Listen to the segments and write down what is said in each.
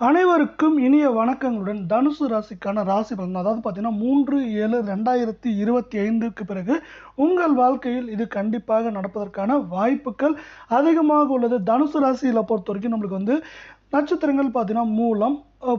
அனைவருக்கும் இனிய வணக்கங்களுடன் தனுசு ராசிக்கான ராசி பலன் அதாவது பார்த்தீங்கன்னா மூன்று ஏழு ரெண்டாயிரத்தி இருபத்தி ஐந்துக்கு பிறகு உங்கள் வாழ்க்கையில் இது கண்டிப்பாக நடப்பதற்கான வாய்ப்புகள் அதிகமாக உள்ளது. தனுசு ராசியில் பொறுத்த வரைக்கும் நம்மளுக்கு வந்து நட்சத்திரங்கள் பார்த்தீங்கன்னா மூலம்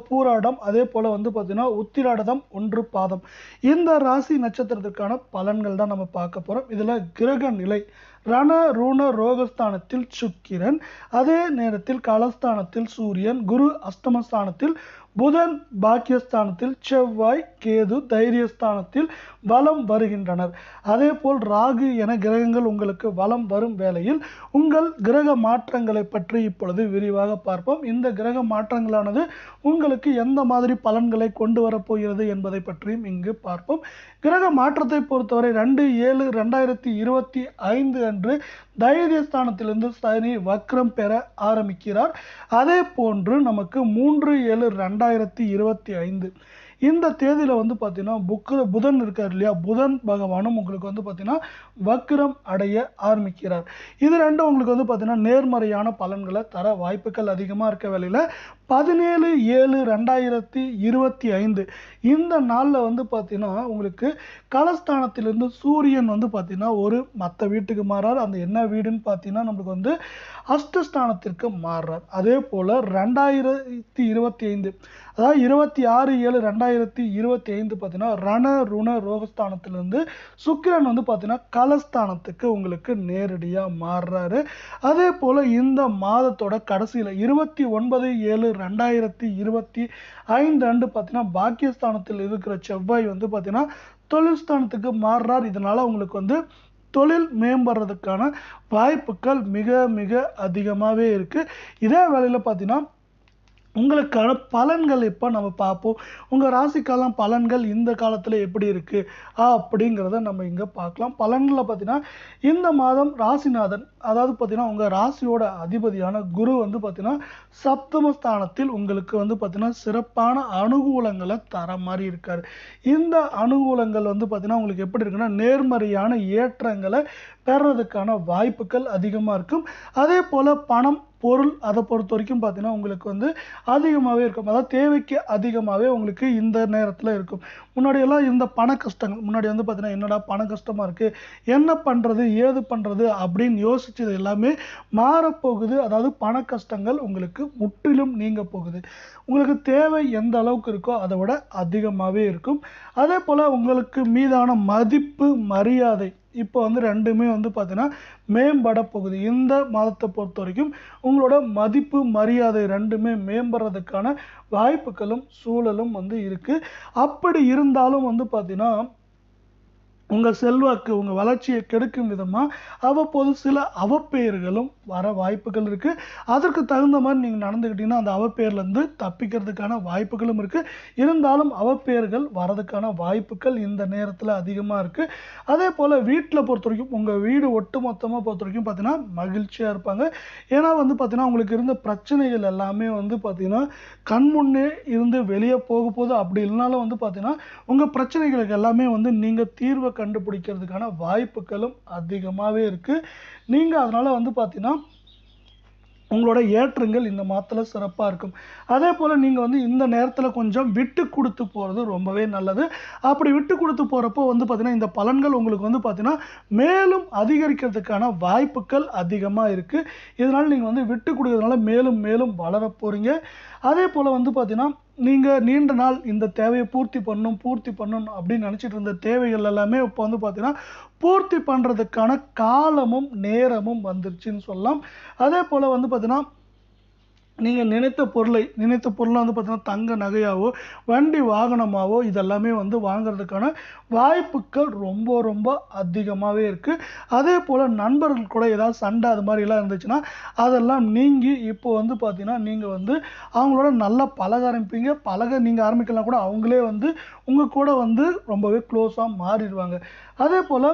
பூராடம் அதே போல் வந்து பார்த்திங்கன்னா உத்திராடதம் ஒன்று பாதம். இந்த ராசி நட்சத்திரத்திற்கான பலன்கள் தான் நம்ம பார்க்க போகிறோம் இதில் கிரக நிலை ரண ரூண ரோகஸ்தானத்தில் சுக்கிரன் அதே நேரத்தில் கலஸ்தானத்தில் சூரியன் குரு அஷ்டமஸ்தானத்தில் புதன் பாக்கியஸ்தானத்தில் செவ்வாய் கேது தைரியஸ்தானத்தில் வலம் வருகின்றனர். அதே போல் ராகு என கிரகங்கள் உங்களுக்கு வலம் வரும் வேளையில் உங்கள் கிரக மாற்றங்களை பற்றி இப்பொழுது விரிவாக பார்ப்போம். இந்த கிரக மாற்றங்களானது உங்களுக்கு எந்த மாதிரி பலன்களை கொண்டு வரப்போகிறது என்பதை பற்றியும் இங்கு பார்ப்போம். கிரக மாற்றத்தை பொறுத்தவரை ரெண்டு ஏழு ரெண்டாயிரத்தி இருபத்தி ஐந்து அன்று தைரியஸ்தானத்திலிருந்து சனி வக்ரம் பெற ஆரம்பிக்கிறார். அதே போன்று நமக்கு மூன்று ஏழு ரெண்டாயிரத்தி இருபத்தி ஐந்து. இந்த தேதியில் வந்து பார்த்தீங்கன்னா புக்கு புதன் இருக்கார் இல்லையா? புதன் பகவானும் உங்களுக்கு வந்து பார்த்தீங்கன்னா வக்ரம் அடைய ஆரம்பிக்கிறார். இது ரெண்டும் உங்களுக்கு வந்து பார்த்தீங்கன்னா நேர்மறையான பலன்களை தர வாய்ப்புகள் அதிகமாக இருக்க வேலையில் பதினேழு ஏழு ரெண்டாயிரத்தி இருபத்தி ஐந்து. இந்த நாளில் வந்து பார்த்தீங்கன்னா உங்களுக்கு கலஸ்தானத்திலிருந்து சூரியன் வந்து பார்த்தீங்கன்னா ஒரு மற்ற வீட்டுக்கு மாறார். அந்த என்ன வீடுன்னு பார்த்தீங்கன்னா நம்மளுக்கு வந்து அஷ்டஸ்தானத்திற்கு மாறுறார். அதே போல் ரெண்டாயிரத்தி இருபத்தி ஐந்து. அதாவது இருபத்தி ஆறு ஏழு ரெண்டாயிரத்தி இருபத்தி ஐந்து பார்த்தீங்கன்னா ரண ருண ரோகஸ்தானத்திலிருந்து சுக்கிரன் வந்து பார்த்தீங்கன்னா கலஸ்தானத்துக்கு உங்களுக்கு நேரடியாக மாறுறாரு. அதே போல் இந்த மாதத்தோட கடைசியில் இருபத்தி ஒன்பது ஏழு ரெண்டாயிரத்தி இருபத்தி ஐந்து ஆண்டு பார்த்தீங்கன்னா பாக்கியஸ்தானத்தில் இருக்கிற செவ்வாய் வந்து பார்த்தீங்கன்னா தொழில் ஸ்தானத்துக்கு மாறுறார். இதனால் உங்களுக்கு வந்து தொழில் மேம்படுறதுக்கான வாய்ப்புகள் மிக மிக அதிகமாகவே இருக்குது இதே வேலையில் பார்த்தீங்கன்னா உங்களுக்கான பலன்கள் இப்போ நம்ம பார்ப்போம். உங்கள் ராசிக்காலம் பலன்கள் இந்த காலத்தில் எப்படி இருக்குது அப்படிங்கிறத நம்ம இங்கே பார்க்கலாம். பலன்களில் பார்த்தீங்கன்னா இந்த மாதம் ராசிநாதன் அதாவது பார்த்தீங்கன்னா உங்கள் ராசியோட அதிபதியான குரு வந்து பார்த்தீங்கன்னா சப்தமஸ்தானத்தில் உங்களுக்கு வந்து பார்த்தீங்கன்னா சிறப்பான அனுகூலங்களை தர மாதிரி இருக்கார். இந்த அனுகூலங்கள் வந்து பார்த்தீங்கன்னா உங்களுக்கு எப்படி இருக்குன்னா நேர்மறையான ஏற்றங்களை பெறதுக்கான வாய்ப்புகள் அதிகமாக இருக்கும். அதே போல் பணம் பொருள் அதை பொறுத்த வரைக்கும் பார்த்தீங்கன்னா உங்களுக்கு வந்து அதிகமாகவே இருக்கும். அதாவது தேவைக்கு அதிகமாகவே உங்களுக்கு இந்த நேரத்தில் இருக்கும். முன்னாடியெல்லாம் இந்த பண கஷ்டங்கள். முன்னாடி வந்து பார்த்தீங்கன்னா என்னடா பண கஷ்டமாக இருக்குது என்ன பண்ணுறது ஏது பண்ணுறது அப்படின்னு யோசிச்சது எல்லாமே மாறப்போகுது. அதாவது பண கஷ்டங்கள் உங்களுக்கு முற்றிலும் நீங்க போகுது. உங்களுக்கு தேவை எந்த அளவுக்கு இருக்கோ அதை விட அதிகமாகவே இருக்கும். அதே போல் உங்களுக்கு மீதான மதிப்பு மரியாதை இப்போ வந்து ரெண்டுமே வந்து பார்த்தீங்கன்னா மேம்பட போகுது. இந்த மாதத்தை பொறுத்த வரைக்கும் உங்களோட மதிப்பு மரியாதை ரெண்டுமே மேம்படுறதுக்கான வாய்ப்புகளும் சூழலும் வந்து இருக்குது அப்படி இருந்தாலும் வந்து பார்த்தீங்கன்னா உங்கள் செல்வாக்கு உங்கள் வளர்ச்சியை கெடுக்கும் விதமாக அவ்வப்போது சில அவப்பெயர்களும் வர வாய்ப்புகள் இருக்குது அதற்கு தகுந்த மாதிரி நீங்கள் நடந்துக்கிட்டீங்கன்னா அந்த அவப்பெயர்லேருந்து தப்பிக்கிறதுக்கான வாய்ப்புகளும் இருக்குது இருந்தாலும் அவப்பெயர்கள் வரதுக்கான வாய்ப்புகள் இந்த நேரத்தில் அதிகமாக இருக்குது அதே போல் வீட்டில் பொறுத்த வரைக்கும் உங்கள் வீடு ஒட்டு மொத்தமாக பொறுத்த வரைக்கும் பார்த்தீங்கன்னா மகிழ்ச்சியாக இருப்பாங்க. ஏன்னா வந்து பார்த்தீங்கன்னா உங்களுக்கு இருந்த பிரச்சனைகள் எல்லாமே வந்து பார்த்தீங்கன்னா கண் முன்னே இருந்து வெளியே போக போது அப்படி இல்லைனாலும் வந்து பார்த்திங்கன்னா உங்கள் பிரச்சனைகளுக்கு எல்லாமே வந்து நீங்கள் தீர்வை கண்டுபிடிக்கிறதுக்கான வாய்ப்புகளும் அதிகமாகவே இருக்குது நீங்கள் அதனால் வந்து பார்த்தீங்கன்னா உங்களோட ஏற்றங்கள் இந்த மாதத்தில் சிறப்பாக இருக்கும். அதே போல் நீங்கள் வந்து இந்த நேரத்தில் கொஞ்சம் விட்டு கொடுத்து போகிறது ரொம்பவே நல்லது. அப்படி விட்டு கொடுத்து போகிறப்போ வந்து பார்த்திங்கன்னா இந்த பலன்கள் உங்களுக்கு வந்து பார்த்திங்கன்னா மேலும் அதிகரிக்கிறதுக்கான வாய்ப்புகள் அதிகமாக இருக்குது இதனால் நீங்கள் வந்து விட்டு கொடுக்கறதுனால மேலும் மேலும் வளர போகிறீங்க அதே போல் வந்து பார்த்திங்கன்னா நீங்கள் நீண்ட நாள் இந்த தேவையை பூர்த்தி பண்ணணும் பூர்த்தி பண்ணணும் அப்படின்னு நினச்சிட்டு இருந்த தேவைகள் எல்லாமே இப்போ வந்து பார்த்தீங்கன்னா பூர்த்தி பண்ணுறதுக்கான காலமும் நேரமும் வந்துருச்சுன்னு சொல்லலாம். அதே போல் வந்து பார்த்தீங்கன்னா நீங்கள் நினைத்த பொருளை நினைத்த பொருளாக வந்து பார்த்தீங்கன்னா தங்க நகையாவோ வண்டி வாகனமாவோ இதெல்லாமே வந்து வாங்குறதுக்கான வாய்ப்புகள் ரொம்ப ரொம்ப அதிகமாகவே இருக்குது அதே போல் நண்பர்கள் கூட ஏதாவது சண்டை அது மாதிரிலாம் இருந்துச்சுன்னா அதெல்லாம் நீங்கி இப்போ வந்து பார்த்திங்கன்னா நீங்கள் வந்து அவங்களோட நல்லா பழக ஆரம்பிப்பீங்க. பழக நீங்கள் ஆரம்பிக்கலாம் கூட அவங்களே வந்து உங்கள் கூட வந்து ரொம்பவே க்ளோஸாக மாறிடுவாங்க. அதே போல்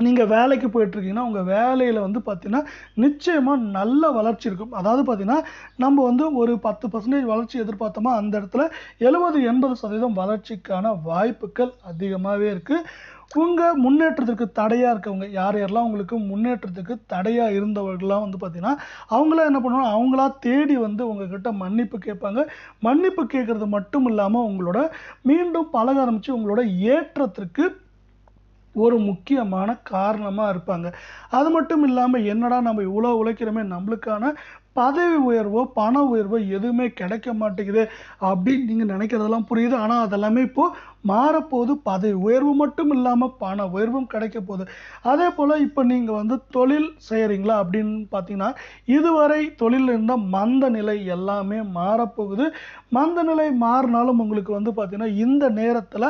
நீங்கள் வேலைக்கு போயிட்டுருக்கீங்கன்னா உங்கள் வேலையில் வந்து பார்த்தீங்கன்னா நிச்சயமாக நல்ல வளர்ச்சி இருக்கும். அதாவது பார்த்தீங்கன்னா நம்ம வந்து ஒரு பத்து பர்சன்டேஜ் வளர்ச்சி எதிர்பார்த்தோமா அந்த இடத்துல எழுபது எண்பது சதவீதம் வளர்ச்சிக்கான வாய்ப்புகள் அதிகமாகவே இருக்குது உங்கள் முன்னேற்றத்திற்கு தடையாக இருக்கவங்க யார் யாரெல்லாம் உங்களுக்கு முன்னேற்றத்துக்கு தடையாக இருந்தவர்கள்லாம் வந்து பார்த்திங்கன்னா அவங்களாம் என்ன பண்ணுவாங்க அவங்களா தேடி வந்து உங்ககிட்ட மன்னிப்பு கேட்பாங்க. மன்னிப்பு கேட்குறது மட்டும் இல்லாமல் உங்களோட மீண்டும் பழக ஆரம்பித்து உங்களோட ஏற்றத்திற்கு ஒரு முக்கியமான காரணமாக இருப்பாங்க. அது மட்டும் இல்லாமல் என்னடா நம்ம இவ்வளோ உழைக்கிறோமே நம்மளுக்கான பதவி உயர்வோ பண உயர்வோ எதுவுமே கிடைக்க மாட்டேங்குது அப்படின்னு நீங்கள் நினைக்கிறதெல்லாம் புரியுது. ஆனால் அதெல்லாமே இப்போது மாறப்போகுது பதவி உயர்வு மட்டும் இல்லாமல் பண உயர்வும் கிடைக்க போகுது அதே போல் இப்போ நீங்கள் வந்து தொழில் செய்கிறீங்களா அப்படின்னு பார்த்தீங்கன்னா இதுவரை தொழில் இருந்த மந்த நிலை எல்லாமே மாறப்போகுது. மந்த நிலை மாறினாலும் உங்களுக்கு வந்து பார்த்திங்கன்னா இந்த நேரத்தில்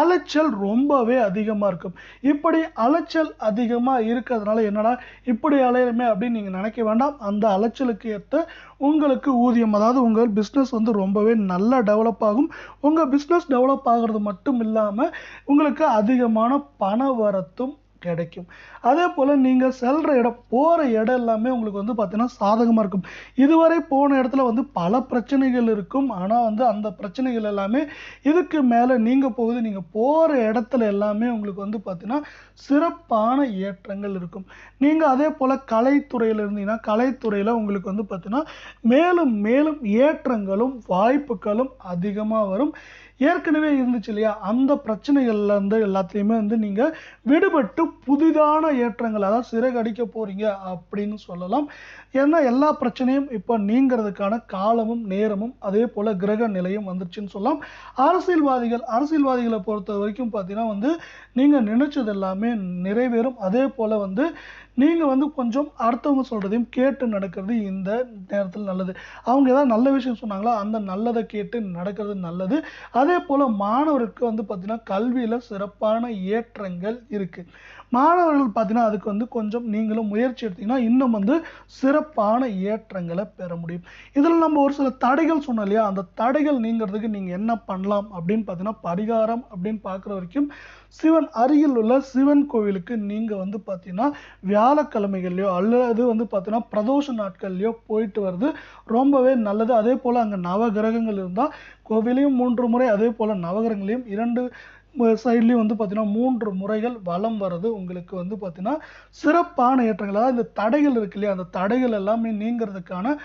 அலைச்சல் ரொம்பவே அதிகமாக இருக்கும். இப்படி அலைச்சல் அதிகமாக இருக்கிறதுனால என்னடா இப்படி அலையிறமே அப்படின்னு நீங்கள் நினைக்க வேண்டாம். அந்த அலைச்சலுக்கு ஏற்ற உங்களுக்கு ஊதியம் அதாவது உங்கள் பிஸ்னஸ் வந்து ரொம்பவே நல்லா டெவலப் ஆகும். உங்கள் பிஸ்னஸ் டெவலப் ஆகிறது மட்டும் மட்டும் இல்லாமல் உங்களுக்கு அதிகமான பண வரத்தும் கிடைக்கும். அதே போல் நீங்கள் செல்கிற இடம் போகிற இடம் எல்லாமே உங்களுக்கு வந்து பார்த்தீங்கன்னா சாதகமாக இருக்கும். இதுவரை போன இடத்துல வந்து பல பிரச்சனைகள் இருக்கும். ஆனால் வந்து அந்த பிரச்சனைகள் எல்லாமே இதுக்கு மேலே நீங்கள் போகுது. நீங்கள் போகிற இடத்துல எல்லாமே உங்களுக்கு வந்து பார்த்தீங்கன்னா சிறப்பான ஏற்றங்கள் இருக்கும். நீங்கள் அதே போல் கலைத்துறையில் இருந்தீங்கன்னா கலைத்துறையில் உங்களுக்கு வந்து பார்த்தீங்கன்னா மேலும் மேலும் ஏற்றங்களும் வாய்ப்புகளும் அதிகமாக வரும். ஏற்கனவே இருந்துச்சு இல்லையா? அந்த பிரச்சனைகள்லேருந்து எல்லாத்தையுமே எல்லாத்துலேயுமே வந்து நீங்கள் விடுபட்டு புதிதான ஏற்றங்கள் அதாவது சிறகடிக்க போகிறீங்க அப்படின்னு சொல்லலாம். ஏன்னா எல்லா பிரச்சனையும் இப்போ நீங்கிறதுக்கான காலமும் நேரமும் அதே போல் கிரக நிலையும் வந்துருச்சுன்னு சொல்லலாம். அரசியல்வாதிகள் அரசியல்வாதிகளை பொறுத்த வரைக்கும் பார்த்தீங்கன்னா வந்து நீங்கள் நினைச்சது எல்லாமே நிறைவேறும். அதே போல் வந்து நீங்கள் வந்து கொஞ்சம் அடுத்தவங்க சொல்கிறதையும் கேட்டு நடக்கிறது இந்த நேரத்தில் நல்லது. அவங்க ஏதாவது நல்ல விஷயம் சொன்னாங்களோ அந்த நல்லதை கேட்டு நடக்கிறது நல்லது. அதே போல் மாணவருக்கு வந்து பார்த்திங்கன்னா கல்வியில் சிறப்பான ஏற்றங்கள் இருக்குது மாணவர்கள் பார்த்தீங்கன்னா அதுக்கு வந்து கொஞ்சம் நீங்களும் முயற்சி எடுத்தீங்கன்னா இன்னும் வந்து சிறப்பான ஏற்றங்களை பெற முடியும். இதில் நம்ம ஒரு சில தடைகள் சொன்னோம் இல்லையா? அந்த தடைகள் நீங்கிறதுக்கு நீங்கள் என்ன பண்ணலாம் அப்படின்னு பார்த்தீங்கன்னா பரிகாரம் அப்படின்னு பார்க்குற வரைக்கும் சிவன் அருகில் உள்ள சிவன் கோவிலுக்கு நீங்கள் வந்து பார்த்தீங்கன்னா வியாழக்கிழமைகள்லையோ அல்லது வந்து பார்த்தீங்கன்னா பிரதோஷ நாட்கள்லையோ போயிட்டு வர்றது ரொம்பவே நல்லது. அதே போல் அங்கே நவகிரகங்கள் இருந்தால் கோவிலையும் மூன்று முறை அதே போல் நவகிரகங்களையும் இரண்டு சைட்லேயும் வந்து பார்த்தீங்கன்னா மூன்று முறைகள் வளம் வர்றது உங்களுக்கு வந்து பார்த்தீங்கன்னா சிறப்பான ஏற்றங்கள். அதாவது இந்த தடைகள் இருக்கு இல்லையா அந்த தடைகள் எல்லாமே நீங்கிறதுக்கான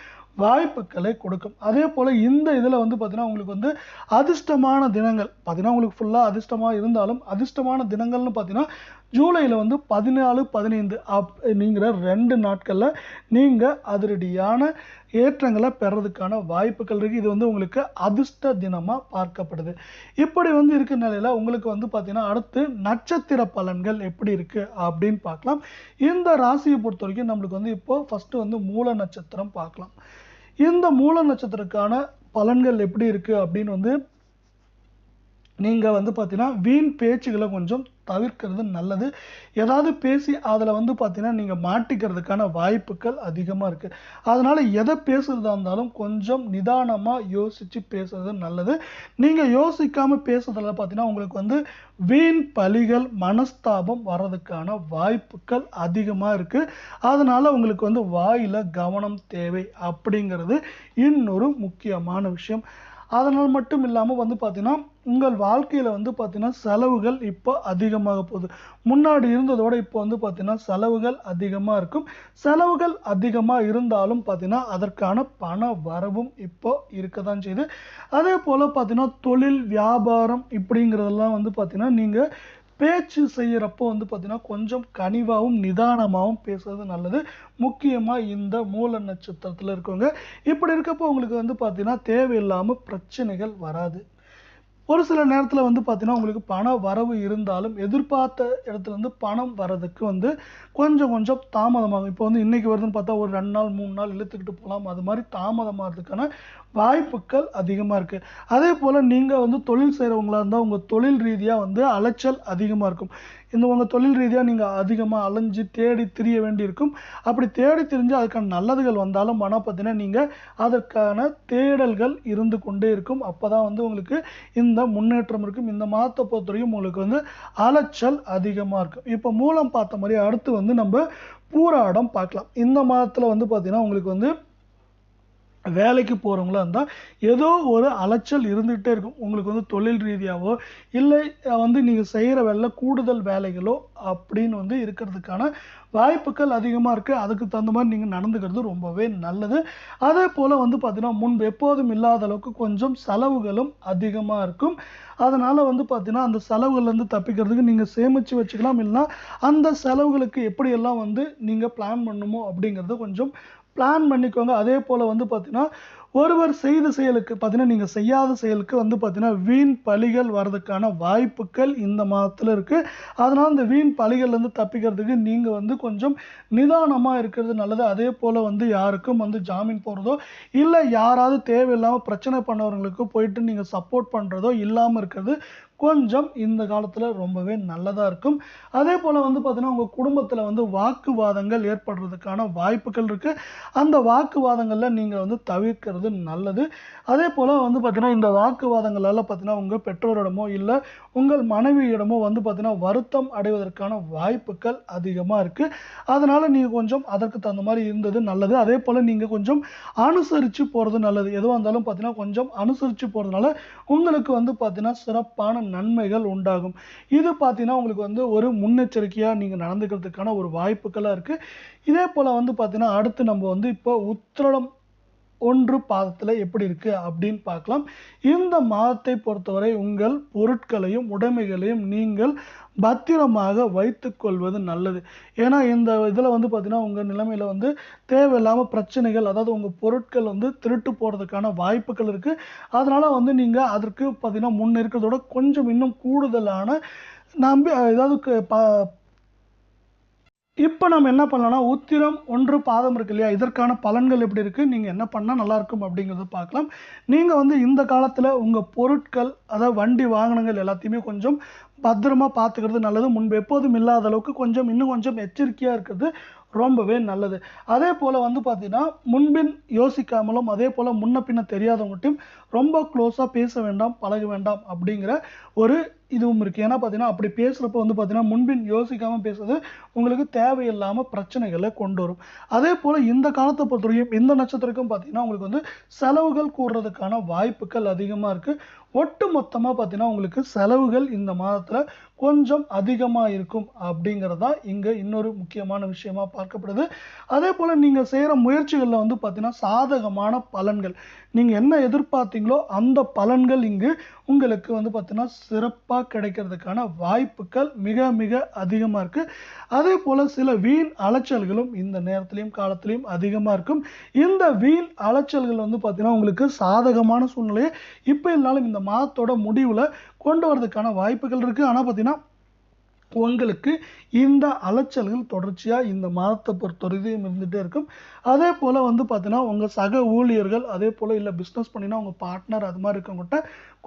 வாய்ப்புகளை கொடுக்கும். அதே போல் இந்த இதில் வந்து பார்த்தீங்கன்னா உங்களுக்கு வந்து அதிர்ஷ்டமான தினங்கள் பார்த்தீங்கன்னா உங்களுக்கு ஃபுல்லாக அதிர்ஷ்டமாக இருந்தாலும் அதிர்ஷ்டமான தினங்கள்னு பார்த்தீங்கன்னா ஜூலையில் வந்து பதினாலு பதினைந்து அப் அப்படிங்கிற ரெண்டு நாட்களில் நீங்கள் அதிரடியான ஏற்றங்களை பெறதுக்கான வாய்ப்புகள் இருக்குது இது வந்து உங்களுக்கு அதிர்ஷ்ட தினமாக பார்க்கப்படுது. இப்படி வந்து இருக்கிற நிலையில் உங்களுக்கு வந்து பார்த்திங்கன்னா அடுத்து நட்சத்திர பலன்கள் எப்படி இருக்குது அப்படின்னு பார்க்கலாம். இந்த ராசியை பொறுத்த வரைக்கும் நம்மளுக்கு வந்து இப்போது ஃபஸ்ட்டு வந்து மூல நட்சத்திரம் பார்க்கலாம். இந்த மூல நட்சத்திரக்கான பலன்கள் எப்படி இருக்குது அப்படின்னு வந்து நீங்கள் வந்து பார்த்தீங்கன்னா வீண் பேச்சுகளை கொஞ்சம் தவிர்க்கிறது நல்லது. ஏதாவது பேசி அதில் வந்து பார்த்தீங்கன்னா நீங்கள் மாட்டிக்கிறதுக்கான வாய்ப்புகள் அதிகமாக இருக்குது அதனால் எதை பேசுகிறதா இருந்தாலும் கொஞ்சம் நிதானமாக யோசித்து பேசுறது நல்லது. நீங்கள் யோசிக்காமல் பேசுறதுல பார்த்தீங்கன்னா உங்களுக்கு வந்து வீண் பலிகள் மனஸ்தாபம் வர்றதுக்கான வாய்ப்புகள் அதிகமாக இருக்குது அதனால் உங்களுக்கு வந்து வாயில் கவனம் தேவை அப்படிங்கிறது இன்னொரு முக்கியமான விஷயம். அதனால் மட்டும் இல்லாமல் வந்து பார்த்தீங்கன்னா உங்கள் வாழ்க்கையில் வந்து பார்த்திங்கன்னா செலவுகள் இப்போ அதிகமாக போகுது. முன்னாடி இருந்ததோட இப்போ வந்து பார்த்தீங்கன்னா செலவுகள் அதிகமாக இருக்கும். செலவுகள் அதிகமாக இருந்தாலும் பார்த்தீங்கன்னா அதற்கான பண வரவும் இப்போ இருக்க தான் செய்யுது. அதே போல் பார்த்திங்கன்னா தொழில் வியாபாரம் இப்படிங்கிறதெல்லாம் வந்து பார்த்திங்கன்னா நீங்கள் பேச்சு செய்கிறப்போ வந்து பார்த்தீங்கன்னா கொஞ்சம் கனிவாகவும் நிதானமாகவும் பேசுறது நல்லது. முக்கியமாக இந்த மூல நட்சத்திரத்தில் இருக்கவங்க. இப்படி இருக்கப்போ உங்களுக்கு வந்து பார்த்திங்கன்னா தேவையில்லாமல் பிரச்சனைகள் வராது. ஒரு சில நேரத்தில் வந்து பார்த்திங்கன்னா உங்களுக்கு பண வரவு இருந்தாலும் எதிர்பார்த்த இடத்துலேருந்து பணம் வர்றதுக்கு வந்து கொஞ்சம் கொஞ்சம் தாமதமாகும். இப்போ வந்து இன்னைக்கு வருதுன்னு பார்த்தா ஒரு ரெண்டு நாள் மூணு நாள் இழுத்துக்கிட்டு போகலாம். அது மாதிரி தாமதமாகிறதுக்கான வாய்ப்புகள் அதிகமாக இருக்குது அதே போல் நீங்கள் வந்து தொழில் செய்கிறவங்களா இருந்தால் உங்கள் தொழில் ரீதியாக வந்து அலைச்சல் அதிகமாக இருக்கும். இந்த உங்கள் தொழில் ரீதியாக நீங்கள் அதிகமாக அலைஞ்சு தேடி திரிய வேண்டியிருக்கும். அப்படி தேடி திரிஞ்சு அதுக்கான நல்லதுகள் வந்தாலும் ஆனால் பார்த்தீங்கன்னா நீங்கள் அதற்கான தேடல்கள் இருந்து கொண்டே இருக்கும். அப்போ தான் வந்து உங்களுக்கு இந்த முன்னேற்றம் இருக்கும். இந்த மாதத்தை பொறுத்த வரைக்கும் உங்களுக்கு வந்து அலைச்சல் அதிகமாக இருக்கும். இப்போ மூலம் பார்த்த மாதிரி அடுத்து வந்து நம்ம பூராடம் பார்க்கலாம். இந்த மாதத்தில் வந்து பார்த்திங்கன்னா உங்களுக்கு வந்து வேலைக்கு போகிறவங்களா இருந்தால் ஏதோ ஒரு அலைச்சல் இருந்துகிட்டே இருக்கும். உங்களுக்கு வந்து தொழில் ரீதியாகவோ இல்லை வந்து நீங்கள் செய்கிற வேலை கூடுதல் வேலைகளோ அப்படின்னு வந்து இருக்கிறதுக்கான வாய்ப்புகள் அதிகமாக இருக்குது அதுக்கு தகுந்த மாதிரி நீங்கள் நடந்துக்கிறது ரொம்பவே நல்லது. அதே போல் வந்து பார்த்திங்கன்னா முன்பு எப்போதும் இல்லாத அளவுக்கு கொஞ்சம் செலவுகளும் அதிகமாக இருக்கும். அதனால் வந்து பார்த்திங்கன்னா அந்த செலவுகள்லேருந்து தப்பிக்கிறதுக்கு நீங்கள் சேமித்து வச்சுக்கலாம். இல்லைன்னா அந்த செலவுகளுக்கு எப்படியெல்லாம் வந்து நீங்கள் பிளான் பண்ணுமோ அப்படிங்கிறத கொஞ்சம் பிளான் பண்ணிக்கோங்க. அதே போல் வந்து பார்த்திங்கன்னா ஒருவர் செய்த செயலுக்கு பார்த்தீங்கன்னா நீங்கள் செய்யாத செயலுக்கு வந்து பார்த்தீங்கன்னா வீண் பழிகள் வர்றதுக்கான வாய்ப்புகள் இந்த மாதத்தில் இருக்குது அதனால் இந்த வீண் பழிகள்லேருந்து தப்பிக்கிறதுக்கு நீங்கள் வந்து கொஞ்சம் நிதானமாக இருக்கிறது நல்லது. அதே போல் வந்து யாருக்கும் வந்து ஜாமீன் போடுறதோ இல்லை யாராவது தேவையில்லாமல் பிரச்சனை பண்ணவர்களுக்கு போயிட்டு நீங்கள் சப்போர்ட் பண்ணுறதோ இல்லாமல் இருக்கிறது கொஞ்சம் இந்த காலத்தில் ரொம்பவே நல்லதாக இருக்கும். அதே போல் வந்து பார்த்திங்கன்னா உங்கள் குடும்பத்தில் வந்து வாக்குவாதங்கள் ஏற்படுறதுக்கான வாய்ப்புகள் இருக்குது அந்த வாக்குவாதங்களில் நீங்கள் வந்து தவிர்க்கிறது நல்லது. அதே போல் வந்து பார்த்திங்கன்னா இந்த வாக்குவாதங்களால் பார்த்தீங்கன்னா உங்கள் பெற்றோரிடமோ இல்லை உங்கள் மனைவியிடமோ வந்து பார்த்தீங்கன்னா வருத்தம் அடைவதற்கான வாய்ப்புகள் அதிகமாக இருக்குது அதனால் நீங்கள் கொஞ்சம் அதற்கு தகுந்த மாதிரி இருந்தது நல்லது. அதே போல் நீங்கள் கொஞ்சம் அனுசரித்து போகிறது நல்லது. எதுவாக இருந்தாலும் பார்த்தீங்கன்னா கொஞ்சம் அனுசரித்து போகிறதுனால உங்களுக்கு வந்து பார்த்திங்கன்னா சிறப்பான நன்மைகள் உண்டாகும். இது பார்த்தீங்கன்னா உங்களுக்கு வந்து ஒரு முன்னெச்சரிக்கையாக நீங்கள் நடந்துக்கிறதுக்கான ஒரு வாய்ப்புகளாக இருக்குது இதே போல் வந்து பார்த்தீங்கன்னா அடுத்து நம்ம வந்து இப்போ உத்திரடம் ஒன்று பாதத்தில் எப்படி இருக்குது அப்படின்னு பார்க்கலாம். இந்த மாதத்தை பொறுத்தவரை உங்கள் பொருட்களையும் உடைமைகளையும் நீங்கள் பத்திரமாக வைத்துக்கொள்வது நல்லது. ஏன்னா இந்த இதில் வந்து பார்த்தீங்கன்னா உங்கள் நிலைமையில் வந்து தேவையில்லாமல் பிரச்சனைகள் அதாவது உங்கள் பொருட்கள் வந்து திருட்டு போகிறதுக்கான வாய்ப்புகள் இருக்குது அதனால் வந்து நீங்கள் அதற்கு பார்த்திங்கன்னா முன் இருக்கிறதோட கொஞ்சம் இன்னும் கூடுதலான நம்பி ஏதாவது ப இப்போ நம்ம என்ன பண்ணலாம்னா உத்திரம் ஒன்று பாதம் இருக்கு இல்லையா? இதற்கான பலன்கள் எப்படி இருக்குது நீங்கள் என்ன பண்ணால் நல்லாயிருக்கும் அப்படிங்கிறத பார்க்கலாம். நீங்கள் வந்து இந்த காலத்தில் உங்கள் பொருட்கள் அதாவது வண்டி வாகனங்கள் எல்லாத்தையுமே கொஞ்சம் பத்திரமா பார்த்துக்கிறது நல்லது. முன்பு எப்போதும் இல்லாத அளவுக்கு கொஞ்சம் இன்னும் கொஞ்சம் எச்சரிக்கையாக இருக்கிறது. ரொம்பவே நல்லது. அதே போல் வந்து பார்த்தீங்கன்னா முன்பின் யோசிக்காமலும் அதே போல் முன்ன பின்ன தெரியாதவங்கட்டையும் ரொம்ப க்ளோஸாக பேச வேண்டாம் பழக வேண்டாம் அப்படிங்கிற ஒரு இதுவும் இருக்குது ஏன்னா பார்த்தீங்கன்னா அப்படி பேசுகிறப்ப வந்து பார்த்தீங்கன்னா முன்பின் யோசிக்காமல் பேசுறது உங்களுக்கு தேவையில்லாமல் பிரச்சனைகளை கொண்டு வரும். அதே போல் இந்த காலத்தை பொறுத்தவரைக்கும் இந்த நட்சத்திரக்கும் பார்த்தீங்கன்னா உங்களுக்கு வந்து செலவுகள் கூடுறதுக்கான வாய்ப்புகள் அதிகமாக இருக்குது ஒட்டு மொத்தமாக பார்த்தீங்கன்னா உங்களுக்கு செலவுகள் இந்த மாதத்தில் கொஞ்சம் அதிகமாக இருக்கும் அப்படிங்கிறதா இங்கே இன்னொரு முக்கியமான விஷயமா பார்க்கப்படுது. அதே போல் நீங்கள் செய்கிற முயற்சிகளில் வந்து பார்த்தீங்கன்னா சாதகமான பலன்கள். நீங்கள் என்ன எதிர்பார்த்தீங்களோ அந்த பலன்கள் இங்கு உங்களுக்கு வந்து பார்த்தீங்கன்னா சிறப்பாக கிடைக்கிறதுக்கான வாய்ப்புகள் மிக மிக அதிகமாக இருக்குது அதே போல் சில வீண் அலைச்சல்களும் இந்த நேரத்திலையும் காலத்திலையும் அதிகமாக இருக்கும். இந்த வீண் அலைச்சல்கள் வந்து பார்த்தீங்கன்னா உங்களுக்கு சாதகமான சூழ்நிலையை இப்போ இருந்தாலும் இந்த மாதத்தோட முடிவில் கொண்டு வரதுக்கான வாய்ப்புகள் இருக்குது ஆனால் பார்த்தீங்கன்னா உங்களுக்கு இந்த அலைச்சல்கள் தொடர்ச்சியாக இந்த மாதத்தை பொறுத்தவரையும் இருந்துகிட்டே இருக்கும். அதே போல் வந்து பார்த்தீங்கன்னா உங்கள் சக ஊழியர்கள் அதே போல் இல்லை பிஸ்னஸ் பண்ணினா உங்கள் பார்ட்னர் அது மாதிரி இருக்கவங்ககிட்ட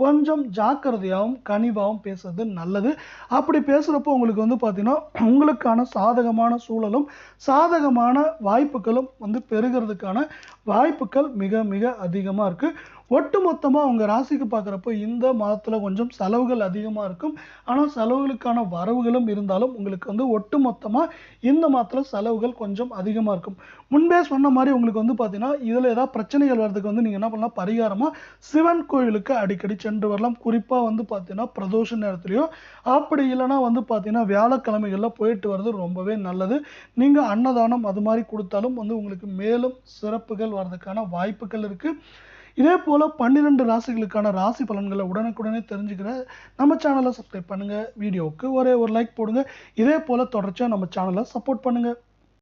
கொஞ்சம் ஜாக்கிரதையாகவும் கனிவாகவும் பேசுறது நல்லது. அப்படி பேசுகிறப்போ உங்களுக்கு வந்து பார்த்தீங்கன்னா உங்களுக்கான சாதகமான சூழலும் சாதகமான வாய்ப்புகளும் வந்து பெறுகிறதுக்கான வாய்ப்புகள் மிக மிக அதிகமாக இருக்குது ஒட்டுமொத்தமாக உங்கள் ராசிக்கு பார்க்குறப்போ இந்த மாதத்தில் கொஞ்சம் செலவுகள் அதிகமாக இருக்கும். ஆனால் செலவுகளுக்கான வரவுகளும் இருந்தாலும் உங்களுக்கு வந்து ஒட்டுமொத்தமாக இந்த மாதத்தில் செலவுகள் கொஞ்சம் அதிகமாக இருக்கும். முன்பே சொன்ன மாதிரி உங்களுக்கு வந்து பார்த்தீங்கன்னா இதில் ஏதாவது பிரச்சனைகள் வர்றதுக்கு வந்து நீங்கள் என்ன பண்ணலாம்? பரிகாரமாக சிவன் கோயிலுக்கு அடிக்கடி சென்று வரலாம் குறிப்பாக வந்து பார்த்தீங்கன்னா பிரதோஷ நேரத்துலையோ அப்படி இல்லைனா வந்து பார்த்தீங்கன்னா வியாழக்கிழமைகளில் போயிட்டு வர்றது ரொம்பவே நல்லது. நீங்கள் அன்னதானம் அது மாதிரி கொடுத்தாலும் வந்து உங்களுக்கு மேலும் சிறப்புகள் வர்றதுக்கான வாய்ப்புகள் இருக்குது இதே போல் பன்னிரெண்டு ராசிகளுக்கான ராசி பலன்களை உடனுக்குடனே தெரிஞ்சுக்கிற நம்ம சேனலை சப்ஸ்கிரைப் பண்ணுங்கள் வீடியோவுக்கு ஒரே ஒரு லைக் போடுங்க. இதே போல் தொடர்ச்சியாக நம்ம சேனலை சப்போர்ட் பண்ணுங்கள்